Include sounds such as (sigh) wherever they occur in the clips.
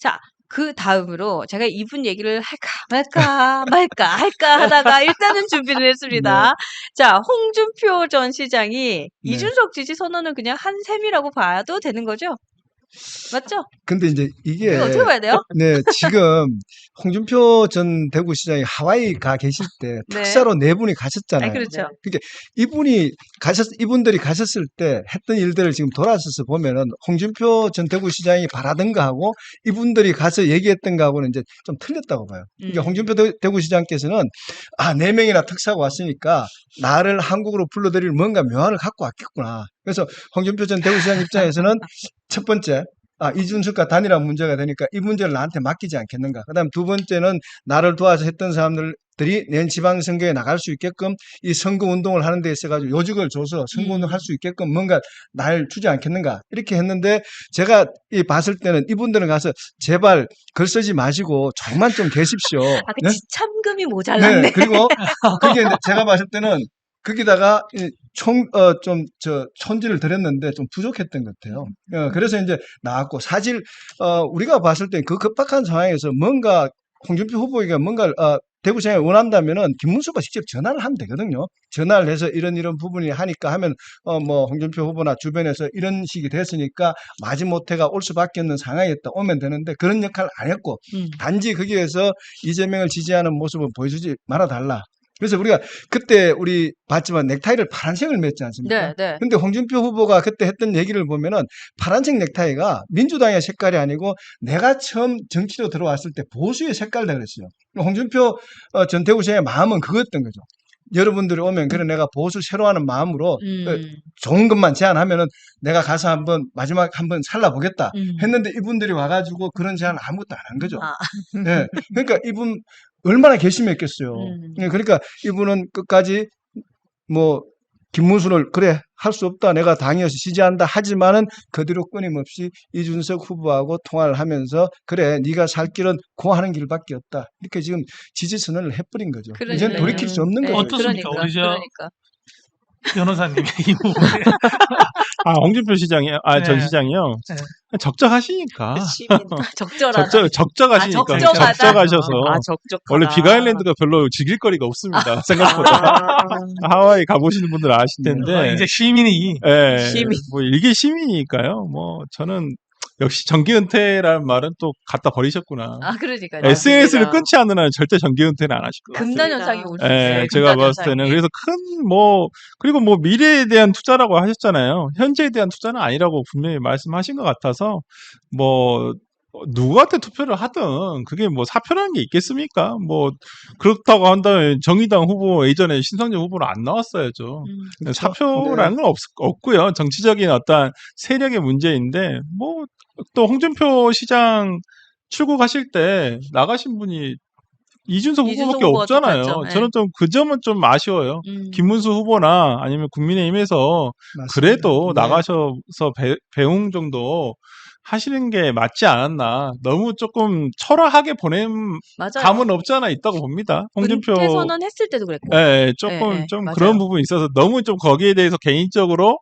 자, 그 다음으로 제가 이분 얘기를 할까 말까 말까 할까 하다가 (laughs) 일단은 준비를 했습니다. 자, 홍준표 전 시장이 네. 이준석 지지 선언은 그냥 한 셈이라고 봐도 되는 거죠? 맞죠? 근데 이제 이게 어떻게 봐야 돼요? (laughs) 네, 지금 홍준표 전 대구시장이 하와이 가 계실 때 네. 특사로 네 분이 가셨잖아요. 아, 그렇죠. 이분이 가셨 이분들이 가셨을 때 했던 일들을 지금 돌아서서 보면은 홍준표 전 대구시장이 바라던 거하고 이분들이 가서 얘기했던 거하고는 이제 좀 틀렸다고 봐요. 그러니까 음. 홍준표 대- 대구시장께서는 아 네 명이나 특사가 왔으니까 나를 한국으로 불러들일 뭔가 묘안을 갖고 왔겠구나. 그래서 홍준표 전 대구시장 입장에서는 (laughs) 첫 번째 아, 이준석과 단일화 문제가 되니까 이 문제를 나한테 맡기지 않겠는가. 그 다음 두 번째는 나를 도와서 했던 사람들이 내년 지방선거에 나갈 수 있게끔 이 선거 운동을 하는 데 있어가지고 요직을 줘서 선거 운동을 할수 있게끔 뭔가 날 주지 않겠는가. 이렇게 했는데 제가 이 봤을 때는 이분들은 가서 제발 글 쓰지 마시고 정만 좀 계십시오. (laughs) 아, 그 네? 지참금이 모자랐네. 네, 그리고 (laughs) 그게 제가 봤을 때는 거기다가 이 총, 어, 좀, 저, 촌지를 드렸는데 좀 부족했던 것 같아요. 어, 그래서 이제 나왔고, 사실, 어, 우리가 봤을 때 그 급박한 상황에서 뭔가 홍준표 후보에게 뭔가, 어, 대구시장에 원한다면은 김문수가 직접 전화를 하면 되거든요. 전화를 해서 이런 이런 부분이 하니까 하면, 어, 뭐, 홍준표 후보나 주변에서 이런 식이 됐으니까 마지못해가 올 수밖에 없는 상황이었다 오면 되는데 그런 역할을 안 했고, 음. 단지 거기에서 이재명을 지지하는 모습을 보여주지 말아달라. 그래서 우리가 그때 우리 봤지만 넥타이를 파란색을 맸지 않습니까? 네, 네. 근데 홍준표 후보가 그때 했던 얘기를 보면은 파란색 넥타이가 민주당의 색깔이 아니고 내가 처음 정치로 들어왔을 때 보수의 색깔이라 그랬어요. 홍준표 어, 전 대구시장의 마음은 그거였던 거죠. 여러분들이 오면 그래 내가 보수 새로 하는 마음으로 어, 음. 좋은 것만 제안하면은 내가 가서 한번 마지막 한번 살라보겠다 음. 했는데 이분들이 와가지고 그런 제안 아무것도 안 한 거죠. 아. 예. 그러니까 이분 얼마나 괘씸했겠어요. 음. 예, 그러니까 이분은 끝까지 뭐 김문수를 그래 할 수 없다 내가 당이어서 지지한다 하지만은 그 뒤로 끊임없이 이준석 후보하고 통화를 하면서 그래 네가 살 길은 고하는 길밖에 없다 이렇게 지금 지지 선언을 해버린 거죠. 이제는 그러니까요. 돌이킬 수 없는 네, 거죠. 어떻습니까? 그러니까, 우리 저- 그러니까. 변호사님의 이 부분에 (laughs) 아, 홍준표 시장이, 아, 전 네. 시장이요. 네. 적적하시니까. 시민 (laughs) 적절하다. 적적, 적적하시니까. 아. 적적하셔서. 아, 적적하다. 원래 빅아일랜드가 별로 즐길 거리가 없습니다. 생각보다. 하와이 가보시는 분들 아실 텐데. 어, 이제 시민이 예, 시민. 뭐 일개 시민이니까요. 뭐 저는 역시 정기 은퇴라는 말은 또 갖다 버리셨구나. 아, 그러니까요. SNS를 끊지 않는 한은 절대 정기 은퇴는 안 하실 거예요. 금단 현상이 올수 예, 있어요. 제가 금단 봤을 때는 현상이. 그래서 큰 뭐 그리고 뭐 미래에 대한 투자라고 하셨잖아요. 현재에 대한 투자는 아니라고 분명히 말씀하신 것 같아서 뭐 어, 누구한테 투표를 하든 그게 뭐 사표라는 게 있겠습니까? 뭐 그렇다고 한다면 정의당 후보 예전에 신성재 후보는 안 나왔어야죠. 음. 사표라는 건 없, 없고요. 정치적인 어떤 세력의 문제인데 뭐 또 홍준표 시장 출국하실 때 나가신 분이 이준석 이준석 후보밖에 없잖아요. 똑같죠. 네. 저는 좀 그 점은 좀 아쉬워요. 음. 김문수 후보나 아니면 국민의힘에서 맞습니다. 그래도 네. 나가셔서 배, 배웅 정도 하시는 게 맞지 않았나. 너무 조금 초라하게 보낸 맞아요. 감은 없지 않아 있다고 봅니다. 홍준표 은퇴 선언했을 때도 그랬고. 예, 예, 조금 예, 예, 좀 맞아요. 그런 부분이 있어서 너무 좀 거기에 대해서 개인적으로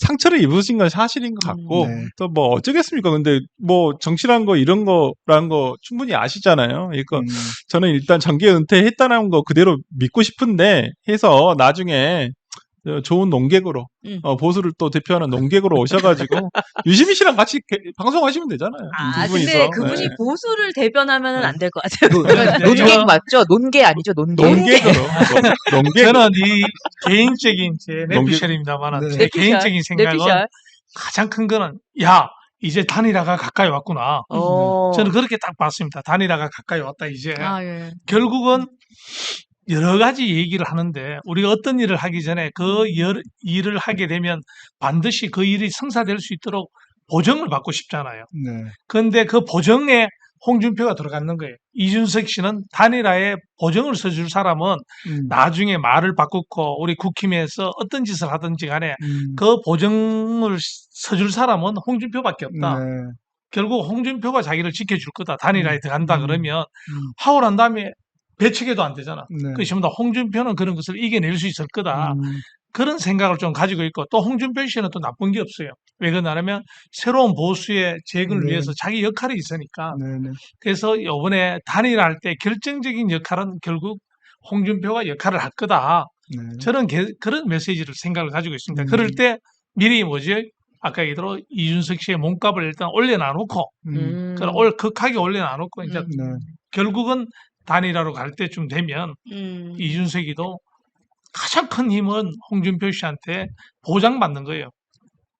상처를 입으신 건 사실인 것 같고 음, 네. 또 뭐 어쩌겠습니까? 근데 뭐 정치란 거 이런 거란 거 충분히 아시잖아요. 그러니까 음, 저는 일단 정계 은퇴했다는 거 그대로 믿고 싶은데 해서 나중에 어, 좋은 농객으로 음. 어, 보수를 또 대표하는 농객으로 오셔가지고 (laughs) 유시민 씨랑 같이 개- 방송하시면 되잖아요. 아, 두 분이서. 근데 그분이 네. 보수를 대변하면 안될 것 같아요. 논객 맞죠? 논계 아니죠? 논계. 농객으로 (laughs) 농객 저는 이 개인적인 제 내피셜입니다만 네. 제 개인적인 생각은 내피셜. 가장 큰 거는 야 이제 단일화가 가까이 왔구나. 어. 저는 그렇게 딱 봤습니다. 단일화가 가까이 왔다 이제 아, 예. 결국은 여러 가지 얘기를 하는데 우리가 어떤 일을 하기 전에 그 열- 일을 하게 되면 반드시 그 일이 성사될 수 있도록 보정을 받고 싶잖아요. 네. 그런데 그 보정에 홍준표가 들어갔는 거예요. 이준석 씨는 단일화에 보정을 써줄 사람은 음, 나중에 말을 바꾸고 우리 국힘에서 어떤 짓을 하든지 간에 음, 그 보정을 써줄 사람은 홍준표밖에 없다. 네. 결국 홍준표가 자기를 지켜줄 거다. 단일화에 음, 들어간다 음, 그러면 음, 난 다음에 배척해도 안 되잖아. 네. 그렇지만 홍준표는 그런 것을 이겨낼 수 있을 거다. 음, 그런 생각을 좀 가지고 있고 또 홍준표 씨는 또 나쁜 게 없어요. 왜 그러냐면 새로운 보수의 재건을 네. 위해서 자기 역할이 있으니까 네네. 그래서 이번에 단일할 때 결정적인 역할은 결국 홍준표가 역할을 할 거다. 네. 저는 게- 그런 메시지를 생각을 가지고 있습니다. 음. 그럴 때 미리 뭐지? 아까 얘기대로 이준석 씨의 몸값을 일단 올려놔놓고 음. 그걸 올 극하게 올려놔놓고 이제 음. 네. 결국은 단일화로 갈 때쯤 되면 음. 이준석이도 가장 큰 힘은 홍준표 씨한테 보장받는 거예요.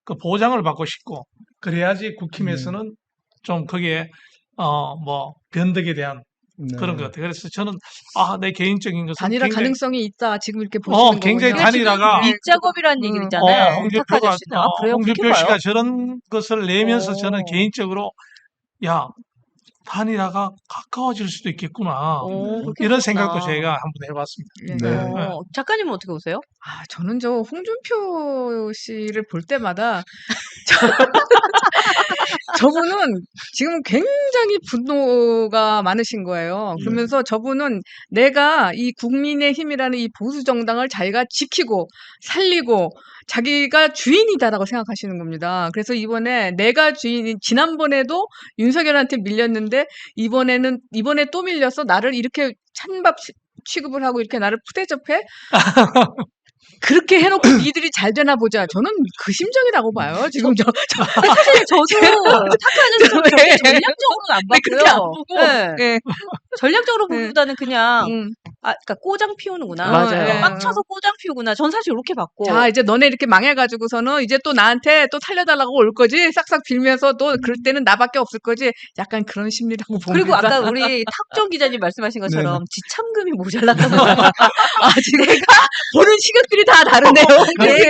그 보장을 받고 싶고 그래야지 국힘에서는 좀 거기에 어뭐 변덕에 대한 네. 그런 것 같아요. 그래서 저는 아 내 개인적인 것은 단일화 굉장히 가능성이 있다. 지금 이렇게 어, 보시는 굉장히 거군요. 단일화가 밑작업이라는 음. 얘기를 어. 홍준표가. 아, 어, 그래요? 그렇게 홍준표? 씨가 저런 것을 내면서 어. 저는 개인적으로 야 단일화가 가까워질 수도 있겠구나 어, 그렇게 이런. 생각도 제가 한번 해봤습니다. 네. 네. 어, 작가님은 어떻게 보세요? 아, 저는 저 홍준표 씨를 볼 때마다 저, (laughs) (laughs) 저분은 지금 굉장히 분노가 많으신 거예요. 예. 그러면서 저분은 내가 이 국민의힘이라는 이 보수 정당을 자기가 지키고 살리고 자기가 주인이다라고 생각하시는 겁니다. 그래서 이번에 내가 주인, 지난번에도 윤석열한테 밀렸는데 이번에는 이번에 또 밀려서 나를 이렇게 찬밥 취- 취급을 하고 이렇게 나를 푸대접해? (laughs) 그렇게 해놓고 (clears throat) 니들이 잘 되나 보자. 저는 그 심정이라고 봐요. 지금 저, 저 (laughs) 사실 저도 좀 네. 전략적으로는 안 네, 그렇게 안 봤고요. 보고. 네. 예. 전략적으로 네. 보기보다는 그냥 음. 아, 그러니까 꼬장 피우는구나. 맞아요. 어, 빡쳐서 꼬장 피우구나. 전 사실 이렇게 봤고. 자, 이제 너네 이렇게 망해가지고서는 이제 또 나한테 또 살려달라고 올 거지? 싹싹 빌면서 또 그럴 때는 나밖에 없을 거지? 약간 그런 심리라고 봅니다. 그리고 아까 우리 탁정 기자님 말씀하신 것처럼 네네. 지참금이 모자랐던 거. (laughs) 아, 지금 내가 보는 시각들이 다 다르네요.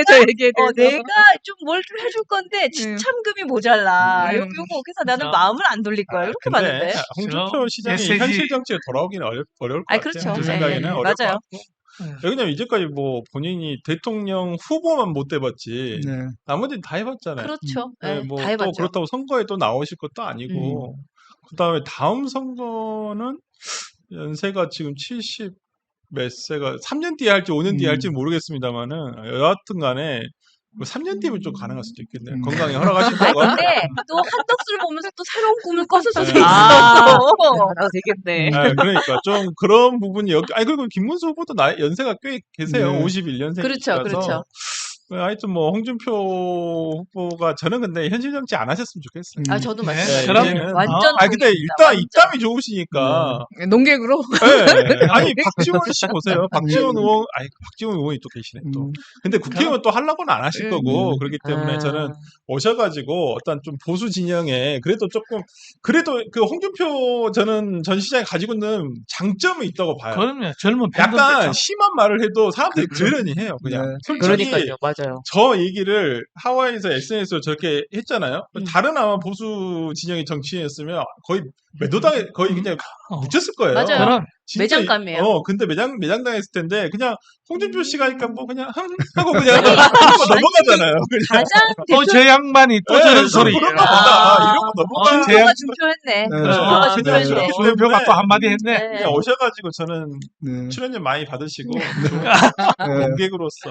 저 얘기에 어, 대해서. 내가 좀 뭘 좀 해줄 건데 지참금이 모자라. 음. 요- 요거 그래서 나는 자. 마음을 안 돌릴 거야. 이렇게 근데 봤는데. 홍준표 시장이 메시지- 현실 정치에 돌아오기는 어려, 어려울 것 같아요. 그렇죠. 제 네, 생각에는 네, 어려울 맞아요. 것 같고. 왜냐면 이제까지 뭐 본인이 대통령 후보만 못 돼봤지 네. 나머지는 다 해봤잖아요. 그렇죠. 네, 네, 뭐다또 해봤죠. 그렇다고 선거에 또 나오실 것도 아니고 그다음에 다음 선거는 연세가 지금 70 몇 세가 3년 뒤에 할지 5년 뒤에 음. 할지 모르겠습니다만은 여하튼 간에 뭐 3년 뒤면 좀 가능할 수도 있겠네요. 음. 건강이 아니, 허락하신다고. 근데 또 한덕수를 보면서 또 새로운 꿈을 꿨을 수도 네. 있어. 나도 되겠네. 네, 그러니까 좀 그런 부분이 여기 아니 그리고 김문수 후보도 나이 연세가 꽤 계세요. 네. 51년생이라서 그렇죠, 그렇죠. 하여튼 뭐 홍준표 후보가 저는 근데 현실 정치 안 하셨으면 좋겠어요. 아, 저도 네, 말씀. 그럼- 이제는- 완전 아 근데 동의합니다. 일단 완전. 입담이 좋으시니까 농객으로. 네. 아니 박지원 씨 보세요. 박지원 네. 의원 아니 박지원 의원이 또 계시네 또. 음. 근데 국회의원 또 하려고는 안 하실 음. 거고 그렇기 때문에 아. 저는 오셔가지고 어떤 좀 보수 진영에 그래도 조금 그래도 그 홍준표 저는 전 시장이 가지고 있는 장점이 있다고 봐요. 그러면 젊은 약간 팬들 심한 말을 해도 사람들이 그렇죠. 그러니 해요. 그냥 네. 솔직히 그러니까요, 맞아 요. 저 얘기를 하와이에서 SNS로 저렇게 했잖아요. 음. 다른 아마 보수 진영의 정치인이었으면 거의 매도당에 거의 그냥 어. 묻혔을 거예요. 맞아요. 진짜 매장감이에요. 이- 어, 근데 매장 매장 당했을 텐데 그냥 홍준표 씨가 하니까 뭐 그냥 흠 하고 그냥 (laughs) 넘어가잖아요. 그냥. 가장 또저 양반이 또 네, 저런 소리. 그런 거 보다 아, 이런 거 넘어가는 어, 제 홍준표가 준표했네. 네. 홍준표가 아, 준표했네. 네. 주연표가 또 한마디 했네. 네. 그냥 오셔가지고 저는 네. 출연료 많이 받으시고 (laughs) 네. 고객으로서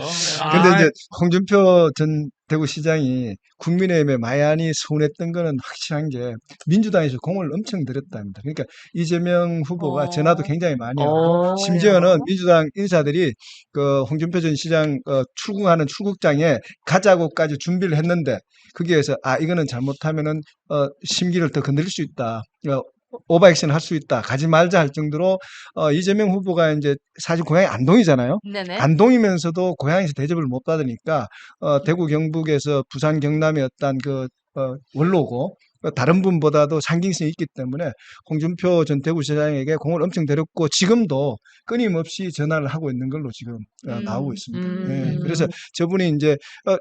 근데 아, 이제 홍준표 전 대구시장이 국민의힘에 많이 서운했던 거는 확실한 게 민주당에서 공을 엄청 들였답니다. 그러니까 이재명 후보가 어. 전화도 굉장히 많이 하고 어, 심지어는 민주당 인사들이 그 홍준표 전 시장 어, 출국하는 출국장에 가자고까지 준비를 했는데 거기에서 아 이거는 잘못하면은 어, 심기를 더 건드릴 수 있다. 어, 오버액션 할 수 있다. 가지 말자 할 정도로 어, 이재명 후보가 이제 사실 고향이 안동이잖아요. 네네. 안동이면서도 고향에서 대접을 못 받으니까 어, 대구 경북에서 부산 경남의 어떤 그 어, 원로고 어, 다른 분보다도 상징성이 있기 때문에 홍준표 전 대구시장에게 공을 엄청 들였고 지금도 끊임없이 전화를 하고 있는 걸로 지금 어, 음, 나오고 있습니다. 음. 예, 그래서 저분이 이제 어,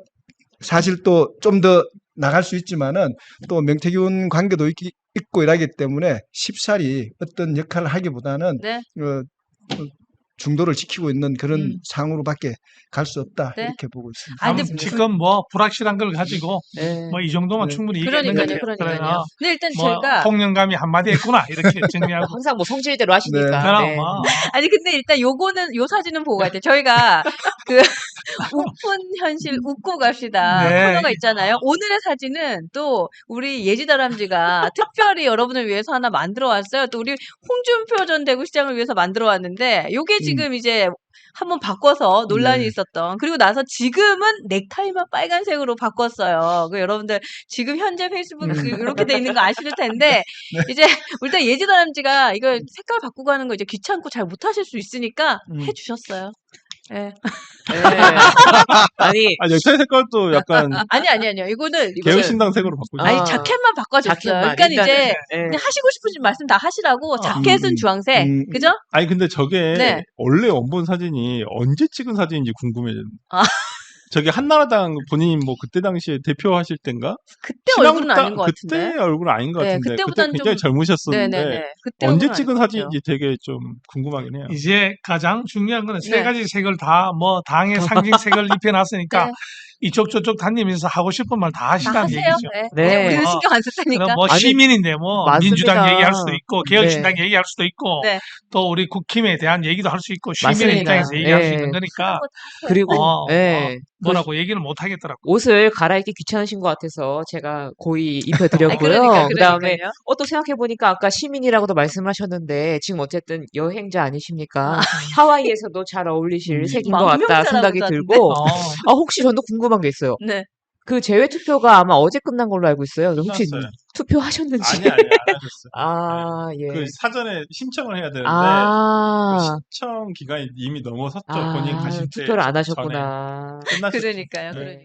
사실 또 좀 더 나갈 수 있지만은 또 명태균 관계도 있, 고 이러기 때문에 쉽사리 어떤 역할을 하기보다는 네. 어, 어, 중도를 지키고 있는 그런 음. 상으로밖에 갈 수 없다 네. 이렇게 보고 있습니다. 아, 근데 참 지금 뭐 불확실한 걸 가지고 네. 뭐이 정도만 네. 충분히 얘기하는 그러니까요. 그러니까요. 근데 일단 뭐 제가 통념감이 한마디 했구나 이렇게 (laughs) 정리하고 항상 뭐 성질대로 하시니까. 그럼 네. 뭐 아니 근데 일단 요거는 요 사진은 보고 갈 때 저희가 (laughs) 그 (laughs) 웃픈 현실 웃고 갑시다 네. 코너가 있잖아요. 오늘의 사진은 또 우리 예지다람쥐가 (laughs) 특별히 여러분을 위해서 하나 만들어 왔어요. 또 우리 홍준표 전 대구시장을 위해서 만들어 왔는데 요게 지금 이제 한번 바꿔서 논란이 네. 있었던 그리고 나서 지금은 넥타이만 빨간색으로 바꿨어요. 그 여러분들 지금 현재 페이스북 그 이렇게 돼 있는 거 아실 텐데 (laughs) 이제 일단 예지다람쥐가 이거 색깔 바꾸고 하는 거 이제 귀찮고 잘 못하실 수 있으니까 음. 해주셨어요. 예. 네. (laughs) 아니 아 넥타이 색깔도 약간 아니 아니 아니요. 이거는 이거는 개혁신당 색으로 바꾸죠. 아니 아, 자켓만 바꿔줬어요. 자켓만. 그러니까 일단은, 이제 예. 그냥 하시고 싶으신 말씀 다 하시라고 자켓은 음, 주황색, 음, 그죠? 아니 근데 저게 네. 원래 원본 사진이 언제 찍은 사진인지 궁금해요. 아. 저게 한나라당 본인이 뭐 그때 당시에 대표하실 땐가? 그때 얼굴은 아닌 것 그때 같은데. 얼굴 아닌 것 네, 같은데 그때 그때보다는 굉장히 좀- 젊으셨었는데 네네네. 그때 언제 얼굴은 찍은 아닌 것 같아요. 사진인지 되게 좀 궁금하긴 해요. 이제 가장 중요한 거는 세 네. 가지 색을 다 뭐 당의 상징 색을 (laughs) 입혀놨으니까 네. 이쪽 저쪽 다니면서 하고 싶은 말 다 다 하시라는 하세요. 얘기죠. 네. 네. 우리는 어. 신경 안 쓸 테니까. 그럼 뭐 아니, 시민인데 뭐 맞습니다. 민주당 얘기할 수도 있고 개혁신당 네. 얘기할 수도 있고 네. 또 우리 국힘에 대한 얘기도 할 수 있고 시민의 맞습니다. 입장에서 얘기할 수 네. 있는 거니까 그리고 어, 예. 뭐라고 얘기를 못 하겠더라고. 옷을 갈아입기 귀찮으신 것 같아서 제가 고의 입혀드렸고요. 아니, 그러니까, 그 다음에 그러니까요. 어, 또 생각해보니까 아까 시민이라고도 말씀하셨는데 지금 어쨌든 여행자 아니십니까? 하와이에서도 잘 어울리실 음. 색인 것 같다 생각이 망명자라고도 들고 어, 아 혹시 저도 궁금한 게 있어요. 네. 그 재외 투표가 아마 어제 끝난 걸로 알고 있어요. 혹시 끝났어요. 투표하셨는지? 아니 아니 안 하셨어요. (laughs) 아, 예. 그 사전에 신청을 해야 되는데 아, 그 신청 기간이 이미 넘어섰죠. 본인 아, 가실 때 투표를 안 전에 하셨구나. 끝났었죠. 그러니까요. 네. 그러니까.